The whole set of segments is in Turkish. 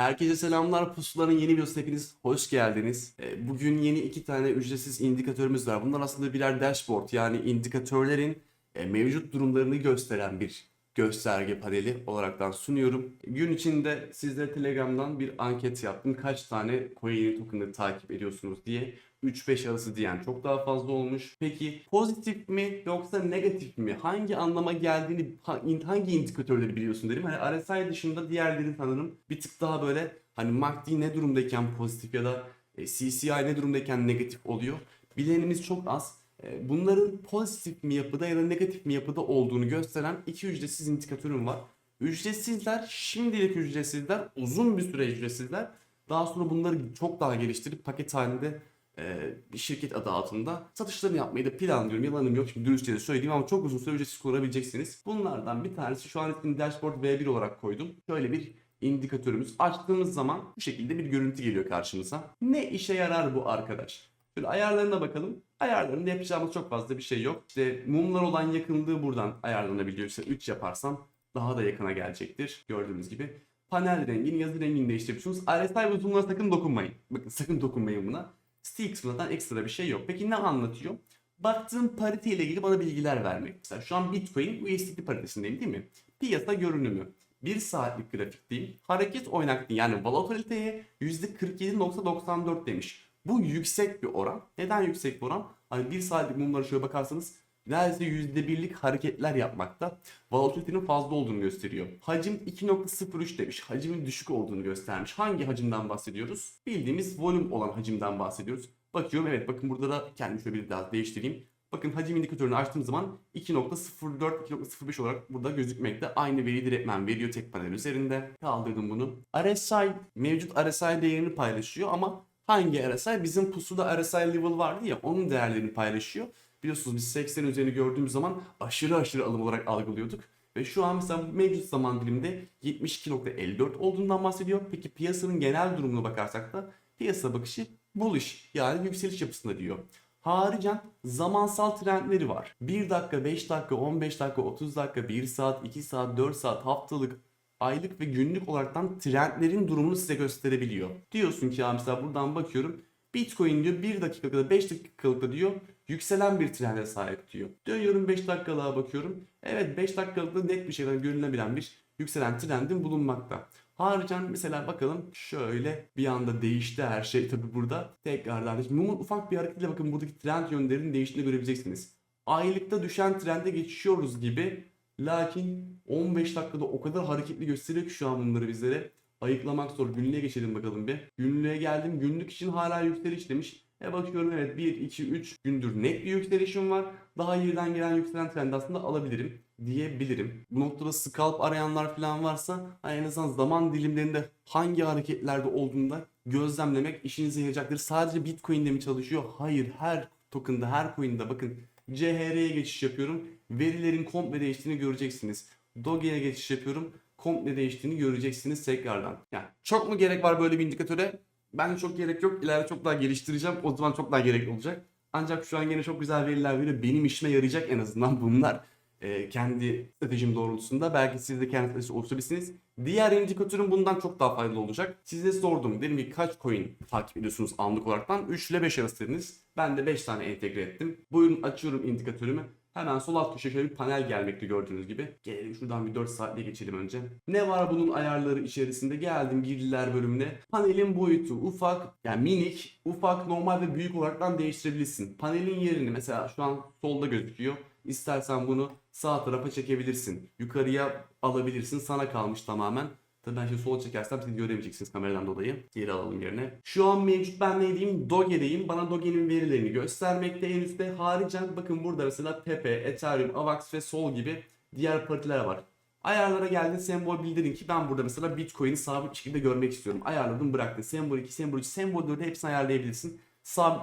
Herkese selamlar. Pusuların yeni videosuna hepiniz hoş geldiniz. Ee, Bugün yeni iki tane ücretsiz indikatörümüz var. Bunlar aslında birer dashboard yani indikatörlerin e, mevcut durumlarını gösteren bir gösterge paneli olaraktan sunuyorum. Gün içinde sizlere Telegram'dan bir anket yaptım. Kaç tane coin token'ı takip ediyorsunuz diye. 3-5 arası diyen çok daha fazla olmuş. Peki pozitif mi yoksa negatif mi? Hangi anlama geldiğini ha- in- hangi indikatörleri biliyorsun dedim. Hani RSI dışında diğerleri sanırım bir tık daha böyle hani MACD ne durumdayken pozitif ya da e, CCI ne durumdayken negatif oluyor. Bilenimiz çok az. E, Bunların pozitif mi yapıda ya da negatif mi yapıda olduğunu gösteren iki ücretsiz indikatörüm var. Ücretsizler, şimdilik ücretsizler, uzun bir süre ücretsizler. Daha sonra bunları çok daha geliştirip paket halinde e, bir şirket adı altında satışlarını yapmayı da planlıyorum. Yalanım yok şimdi dürüstçe de söyleyeyim ama çok uzun süre ücretsiz kullanabileceksiniz. Bunlardan bir tanesi şu an ismini Dashboard V1 olarak koydum. Şöyle bir indikatörümüz. Açtığımız zaman bu şekilde bir görüntü geliyor karşımıza. Ne işe yarar bu arkadaş? Şöyle ayarlarına bakalım. Ayarlarında yapacağımız çok fazla bir şey yok. İşte mumlar olan yakınlığı buradan ayarlanabiliyor. İşte 3 yaparsam daha da yakına gelecektir. Gördüğünüz gibi. Panel rengini, yazı rengini değiştirebiliyorsunuz. RSI zoom'lara sakın dokunmayın. Bakın sakın dokunmayın buna. Stil kısmından ekstra bir şey yok. Peki ne anlatıyor? Baktığım parite ile ilgili bana bilgiler vermek. Mesela şu an Bitcoin USDT paritesindeyim değil mi? Piyasa görünümü. 1 saatlik grafikteyim. Hareket oynaklığın yani volatiliteye %47.94 demiş. Bu yüksek bir oran. Neden yüksek bir oran? Hani 1 saatlik mumlara şöyle bakarsanız neredeyse %1'lik hareketler yapmakta. Volatilitenin fazla olduğunu gösteriyor. Hacim 2.03 demiş. Hacimin düşük olduğunu göstermiş. Hangi hacimden bahsediyoruz? Bildiğimiz volüm olan hacimden bahsediyoruz. Bakıyorum evet bakın burada da kendimi şöyle bir daha değiştireyim. Bakın hacim indikatörünü açtığım zaman 2.04-2.05 olarak burada gözükmekte. Aynı veriyi direktmen veriyor tek panel üzerinde. Kaldırdım bunu. RSI mevcut RSI değerini paylaşıyor ama hangi RSI? Bizim pusuda RSI level vardı ya onun değerlerini paylaşıyor. Biliyorsunuz biz 80 üzerine gördüğümüz zaman aşırı aşırı alım olarak algılıyorduk. Ve şu an mesela mevcut zaman diliminde 72.54 olduğundan bahsediyor. Peki piyasanın genel durumuna bakarsak da piyasa bakışı bullish yani yükseliş yapısında diyor. Haricen zamansal trendleri var. 1 dakika, 5 dakika, 15 dakika, 30 dakika, 1 saat, 2 saat, 4 saat, haftalık, aylık ve günlük olaraktan trendlerin durumunu size gösterebiliyor. Diyorsun ki ya mesela buradan bakıyorum. Bitcoin diyor 1 dakikalıkta 5 dakikalıkta diyor yükselen bir trende sahip diyor. Dönüyorum 5 dakikalığa bakıyorum. Evet 5 dakikalıkta net bir şekilde görülebilen bir yükselen trendin bulunmakta. Haricen mesela bakalım şöyle bir anda değişti her şey tabi burada. Tekrardan mumun ufak bir hareketle bakın buradaki trend yönlerinin değiştiğini görebileceksiniz. Aylıkta düşen trende geçiyoruz gibi lakin 15 dakikada o kadar hareketli gösteriyor ki şu an bunları bizlere. Ayıklamak zor. Günlüğe geçelim bakalım bir. Günlüğe geldim. Günlük için hala yükseliş demiş. E bakıyorum evet 1, 2, 3 gündür net bir yükselişim var. Daha yerden gelen yükselen trendi aslında alabilirim diyebilirim. Bu noktada scalp arayanlar falan varsa hani en azından zaman dilimlerinde hangi hareketlerde olduğunu da gözlemlemek işinize yarayacaktır. Sadece Bitcoin'de mi çalışıyor? Hayır her token'da her coin'de bakın CHR'ye geçiş yapıyorum. Verilerin komple değiştiğini göreceksiniz. Doge'ye geçiş yapıyorum. Komple değiştiğini göreceksiniz tekrardan. Yani çok mu gerek var böyle bir indikatöre? Bence çok gerek yok. İleride çok daha geliştireceğim. O zaman çok daha gerekli olacak. Ancak şu an yine çok güzel veriler veriyor. Benim işime yarayacak en azından bunlar. Ee, kendi stratejim doğrultusunda. Belki siz de kendi stratejisi oluşturabilirsiniz. Diğer indikatörüm bundan çok daha faydalı olacak. Size sordum. Dedim ki kaç coin takip ediyorsunuz anlık olaraktan? 3 ile 5 arası dediniz. Ben de 5 tane entegre ettim. Buyurun açıyorum indikatörümü. Hemen sol alt köşeye şöyle bir panel gelmekte gördüğünüz gibi. Gelelim şuradan bir 4 saatliğe geçelim önce. Ne var bunun ayarları içerisinde? Geldim girdiler bölümüne. Panelin boyutu ufak, yani minik, ufak, normal ve büyük olaraktan değiştirebilirsin. Panelin yerini mesela şu an solda gözüküyor. İstersen bunu sağ tarafa çekebilirsin. Yukarıya alabilirsin. Sana kalmış tamamen. Tabii ben şimdi sola çekersem siz göremeyeceksiniz kameradan dolayı. Geri alalım yerine. Şu an mevcut ben ne diyeyim? Doge'deyim. Bana Doge'nin verilerini göstermekte en üstte. Haricen bakın burada mesela Pepe, Ethereum, Avax ve Sol gibi diğer partiler var. Ayarlara geldi sembol bildirin ki ben burada mesela Bitcoin'i sabit şekilde görmek istiyorum. Ayarladım bıraktım. Sembol 2, sembol 3, sembol 4'ü hepsini ayarlayabilirsin.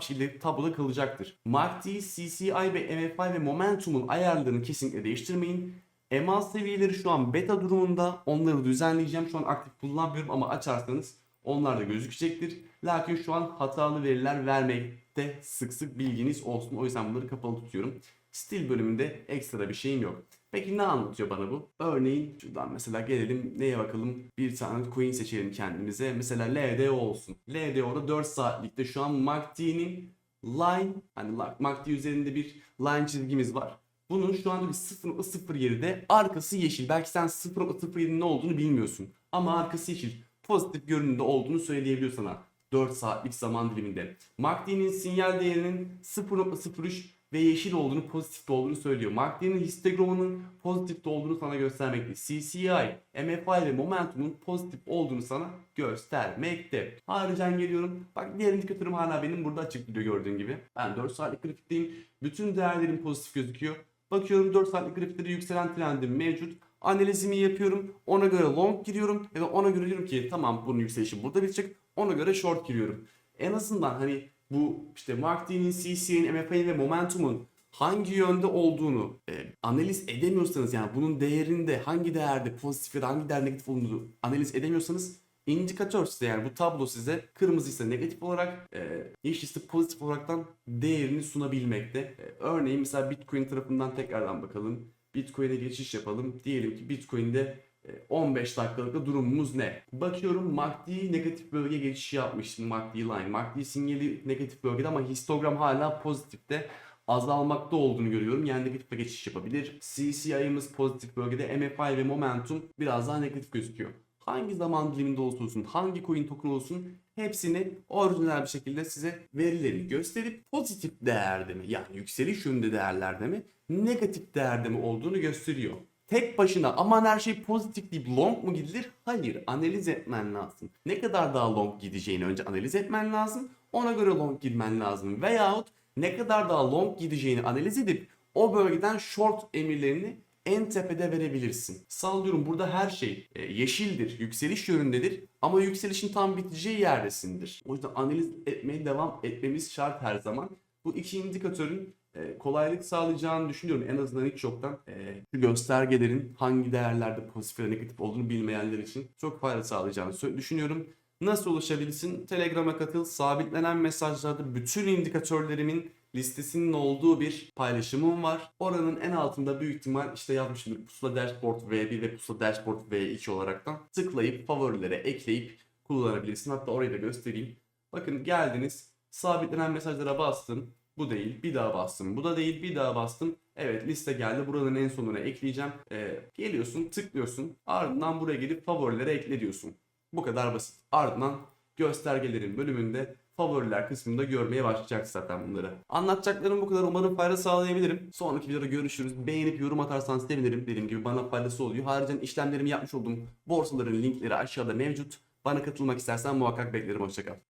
Şekilde tabloda kalacaktır. MACD, CCI ve MFI ve Momentum'un ayarlarını kesinlikle değiştirmeyin. EMA seviyeleri şu an beta durumunda. Onları düzenleyeceğim. Şu an aktif kullanmıyorum ama açarsanız onlar da gözükecektir. Lakin şu an hatalı veriler vermekte sık sık bilginiz olsun. O yüzden bunları kapalı tutuyorum. Stil bölümünde ekstra bir şeyim yok. Peki ne anlatıyor bana bu? Örneğin şuradan mesela gelelim neye bakalım? Bir tane coin seçelim kendimize. Mesela LDO olsun. LDO'da 4 saatlikte şu an MACD'nin line hani MACD üzerinde bir line çizgimiz var. Bunun şu anda bir 0.07'de arkası yeşil. Belki sen 0.07'nin ne olduğunu bilmiyorsun. Ama arkası yeşil. Pozitif görünümde olduğunu söyleyebiliyor sana. 4 saatlik zaman diliminde. MACD'nin sinyal değerinin 0.03 ve yeşil olduğunu, pozitif olduğunu söylüyor. MACD'nin histogramının pozitif olduğunu sana göstermekte. CCI, MFI ve Momentum'un pozitif olduğunu sana göstermekte. Haricen geliyorum. Bak diğer indikatörüm hala benim burada açık duruyor gördüğün gibi. Ben 4 saatlik grafikteyim. Bütün değerlerim pozitif gözüküyor. Bakıyorum 4 saatlik grafikte yükselen trendim mevcut. Analizimi yapıyorum. Ona göre long giriyorum. Ya ona göre diyorum ki tamam bunun yükselişi burada bitecek. Ona göre short giriyorum. En azından hani bu işte MACD'nin, CC'nin, MFA'nin ve Momentum'un hangi yönde olduğunu e, analiz edemiyorsanız yani bunun değerinde hangi değerde pozitif ya da hangi değer negatif olduğunu analiz edemiyorsanız indikatör size yani bu tablo size kırmızı ise negatif olarak e, yeşil ise pozitif olaraktan değerini sunabilmekte. E, örneğin mesela Bitcoin tarafından tekrardan bakalım. Bitcoin'e geçiş yapalım. Diyelim ki Bitcoin'de 15 dakikalık durumumuz ne? Bakıyorum MACD negatif bölge geçişi yapmış. MACD line. MACD sinyali negatif bölgede ama histogram hala pozitifte azalmakta olduğunu görüyorum. Yani negatife geçiş yapabilir. CCI'miz pozitif bölgede. MFI ve Momentum biraz daha negatif gözüküyor. Hangi zaman diliminde olsun, hangi coin token olsun hepsini orijinal bir şekilde size verilerini gösterip pozitif değerde mi yani yükseliş yönünde değerlerde mi negatif değerde mi olduğunu gösteriyor. Tek başına aman her şey pozitif deyip long mu gidilir? Hayır analiz etmen lazım. Ne kadar daha long gideceğini önce analiz etmen lazım. Ona göre long girmen lazım. Veyahut ne kadar daha long gideceğini analiz edip o bölgeden short emirlerini en tepede verebilirsin. Sallıyorum burada her şey e, yeşildir, yükseliş yönündedir ama yükselişin tam biteceği yerdesindir. O yüzden analiz etmeye devam etmemiz şart her zaman. Bu iki indikatörün e, kolaylık sağlayacağını düşünüyorum. En azından hiç yoktan e, şu göstergelerin hangi değerlerde pozitif ve negatif olduğunu bilmeyenler için çok fayda sağlayacağını düşünüyorum. Nasıl ulaşabilirsin? Telegram'a katıl. Sabitlenen mesajlarda bütün indikatörlerimin listesinin olduğu bir paylaşımım var. Oranın en altında büyük ihtimal işte yazmışımdır Pusula Dashboard V1 ve Pusula Dashboard V2 olaraktan tıklayıp favorilere ekleyip kullanabilirsin. Hatta orayı da göstereyim. Bakın geldiniz sabitlenen mesajlara bastım. Bu değil. Bir daha bastım. Bu da değil. Bir daha bastım. Evet liste geldi. Buranın en sonuna ekleyeceğim. Ee, geliyorsun tıklıyorsun. Ardından buraya gelip favorilere ekle diyorsun. Bu kadar basit. Ardından göstergelerin bölümünde favoriler kısmında görmeye başlayacaksın zaten bunları. Anlatacaklarım bu kadar. Umarım fayda sağlayabilirim. Sonraki videoda görüşürüz. Beğenip yorum atarsan sevinirim. Dediğim gibi bana faydası oluyor. Ayrıca işlemlerimi yapmış olduğum borsaların linkleri aşağıda mevcut. Bana katılmak istersen muhakkak beklerim. Hoşçakal.